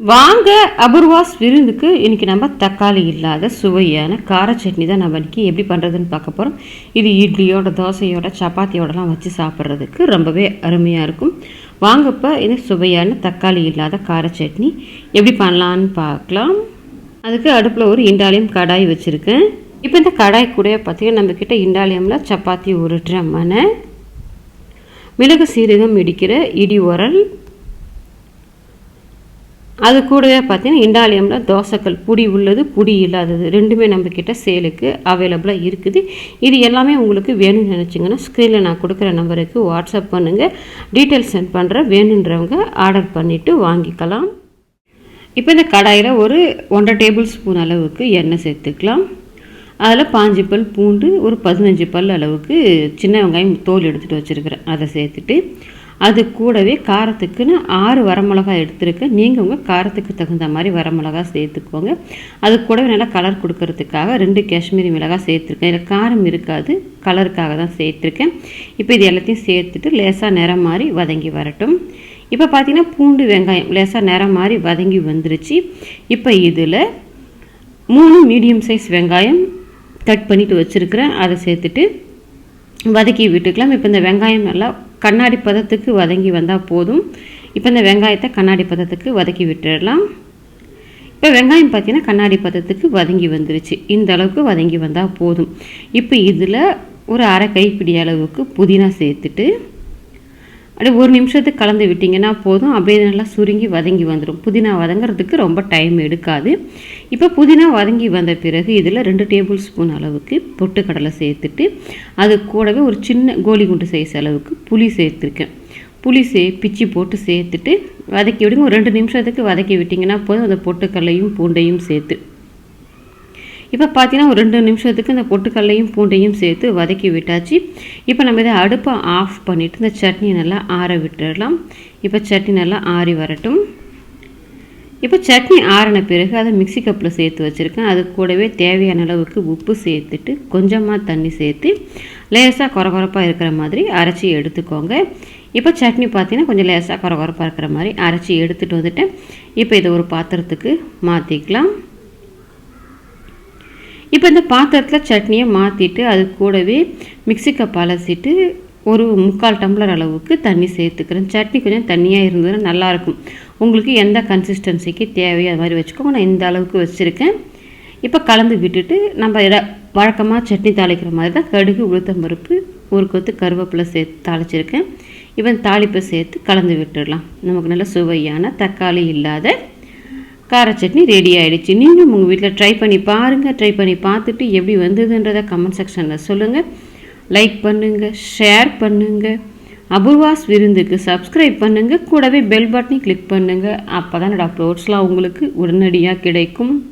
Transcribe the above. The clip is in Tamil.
வாங்க அபூர்வாஸ் விருந்துக்கு இன்றைக்கி நம்ம தக்காளி இல்லாத சுவையான கார சட்னி தான் நம்ம இன்றைக்கி எப்படி பண்ணுறதுன்னு பார்க்க போகிறோம் இது இட்லியோட தோசையோட சப்பாத்தியோடலாம் வச்சு சாப்பிட்றதுக்கு ரொம்பவே அருமையாக இருக்கும். வாங்க இப்போ இது சுவையான தக்காளி இல்லாத கார சட்னி. எப்படி பண்ணலான்னு பார்க்கலாம். அதுக்கு அடுப்பில் ஒரு இண்டாலியம் கடாய் வச்சுருக்கேன். இப்போ இந்த கடாய் கூட பார்த்திங்கன்னா நம்மக்கிட்ட இண்டாலியமில் சப்பாத்தி உருட்டுற மனை மிளகு சீரகம் இடிக்கிற இடி உரல் அது கூடவே பார்த்தீங்கன்னா இண்டாலியமில் தோசைக்கல் புடி உள்ளது புடி இல்லாதது. ரெண்டுமே நம்மக்கிட்ட சேலுக்கு அவைலபிளாக இருக்குது. இது எல்லாமே உங்களுக்கு வேணும்னு நினச்சிங்கன்னா ஸ்க்ரீனில் நான் கொடுக்குற நம்பருக்கு வாட்ஸ்அப் பண்ணுங்கள் டீட்டெயில்ஸ் சென்ட் பண்ணுறேன் வேணுன்றவங்க ஆர்டர் பண்ணிவிட்டு வாங்கிக்கலாம். இப்போ இந்த கடாயில் ஒரு ஒன்றரை டேபிள் ஸ்பூன் அளவுக்கு எண்ணெய் சேர்த்துக்கலாம். அதில் பாஞ்சு பல் பூண்டு ஒரு பதினஞ்சு பல் அளவுக்கு சின்ன வெங்காயம் தோல் எடுத்துகிட்டு வச்சுருக்கிறேன். அதை சேர்த்துட்டு அது கூடவே காரத்துக்குன்னு ஆறு வரமிளகாய் எடுத்துருக்கேன் நீங்கள் உங்கள் காரத்துக்கு தகுந்த மாதிரி வரமிளகா சேர்த்துக்கோங்க. அது கூடவே நல்லா கலர் கொடுக்கறதுக்காக ரெண்டு காஷ்மீரி மிளகாய் சேர்த்துருக்கேன். இதில் காரம் இருக்காது கலருக்காக தான் சேர்த்துருக்கேன். இப்போ இது எல்லாத்தையும் சேர்த்துட்டு லேசாக நிறம் மாதிரி வதங்கி வரட்டும். இப்போ பார்த்தீங்கன்னா பூண்டு வெங்காயம் லேசாக நிறம் மாதிரி வதங்கி வந்துருச்சு. இப்போ இதில் மூணு மீடியம் சைஸ் வெங்காயம் கட் பண்ணிவிட்டு வச்சுருக்கிறேன். அதை சேர்த்துட்டு வதக்கி விட்டுக்கலாம். இப்போ இந்த வெங்காயம் நல்லா கண்ணாடி பதத்துக்கு வதங்கி வந்தால் போதும். இப்போ இந்த வெங்காயத்தை கண்ணாடி பதத்துக்கு வதக்கி விட்டுடலாம். இப்போ வெங்காயம் பார்த்தீங்கன்னா கண்ணாடி பதத்துக்கு வதங்கி வந்துருச்சு. இந்த அளவுக்கு வதங்கி வந்தால் போதும். இப்போ இதில் ஒரு அரை கைப்பிடி அளவுக்கு புதினா சேர்த்துட்டு அப்படியே ஒரு நிமிஷத்துக்கு கலந்து விட்டிங்கன்னா போதும். அப்படியே நல்லா சுருங்கி வதங்கி வந்துடும் புதினா வதங்கிறதுக்கு ரொம்ப டைம் எடுக்காது. இப்போ புதினா வதங்கி வந்த பிறகு இதில் ரெண்டு டேபிள் ஸ்பூன் அளவுக்கு பொட்டுக்கடலை சேர்த்துட்டு அது கூடவே ஒரு சின்ன கோலி குண்டு சைஸ் அளவுக்கு புளி சேர்த்துருக்கேன். புளி சே பிச்சு போட்டு சேர்த்துட்டு வதக்கி விடுங்க. ஒரு ரெண்டு நிமிஷத்துக்கு வதக்கி விட்டிங்கன்னா போதும். அந்த பொட்டுக்கடலையும் பூண்டையும் சேர்த்து இப்போ பார்த்தீங்கன்னா ஒரு ரெண்டு நிமிஷத்துக்கு இந்த பொட்டுக்கல்லையும் பூண்டையும் சேர்த்து வதக்கி விட்டாச்சு. இப்போ நம்ம இதை அடுப்பை ஆஃப் பண்ணிவிட்டு இந்த சட்னி நல்லா ஆற விட்டுடலாம். இப்போ சட்னி நல்லா ஆறி வரட்டும். இப்போ சட்னி ஆறின பிறகு அதை மிக்சி கப்பில் சேர்த்து வச்சுருக்கேன். அது கூடவே தேவையான அளவுக்கு உப்பு சேர்த்துட்டு கொஞ்சமாக தண்ணி சேர்த்து லேசாக குறகுறப்பாக இருக்கிற மாதிரி அரைச்சி எடுத்துக்கோங்க. இப்போ சட்னி பார்த்தீங்கன்னா கொஞ்சம் லேசாக குறகுறப்பாக இருக்கிற மாதிரி அரைச்சி எடுத்துகிட்டு வந்துட்டேன். இப்போ இதை ஒரு பாத்திரத்துக்கு மாற்றிக்கலாம் இப்போ இந்த பாத்திரத்தில் சட்னியை மாற்றிட்டு அது கூடவே மிக்சி கப் அலசிட்டு ஒரு முக்கால் டம்ளர் அளவுக்கு தண்ணி சேர்த்துக்கிறேன். சட்னி கொஞ்சம் தண்ணியாக இருந்ததுன்னா நல்லாயிருக்கும். உங்களுக்கு எந்த கன்சிஸ்டன்சிக்கு தேவையோ அது மாதிரி வச்சுக்கோங்க. நான் இந்த அளவுக்கு வச்சுருக்கேன். இப்போ கலந்து விட்டுட்டு நம்ம இட வழக்கமாக சட்னி தாளிக்கிற மாதிரி தான் கடுகு உளுத்தம் பருப்பு ஒரு கொத்து கருவேப்பிலை சேர்த்து தாளிச்சிருக்கேன். இப்போ தாளிப்பை சேர்த்து கலந்து விட்டுடலாம். நமக்கு நல்ல சுவையான தக்காளி இல்லாத கார சட்னி ரெடி ஆகிடுச்சு நீங்களும் உங்கள் வீட்டில் ட்ரை பண்ணி பாருங்கள் ட்ரை பண்ணி பார்த்துட்டு எப்படி வந்ததுன்றதை கமெண்ட் செக்ஷனில் சொல்லுங்கள் லைக் பண்ணுங்கள் ஷேர் பண்ணுங்கள் அபூர்வாஸ் விருந்துக்கு சப்ஸ்கிரைப் பண்ணுங்கள் கூடவே பெல் பட்டனை கிளிக் பண்ணுங்கள் அப்போ தான் என்னோடய அப்லோட்ஸ்லாம் உங்களுக்கு உடனடியாக கிடைக்கும்.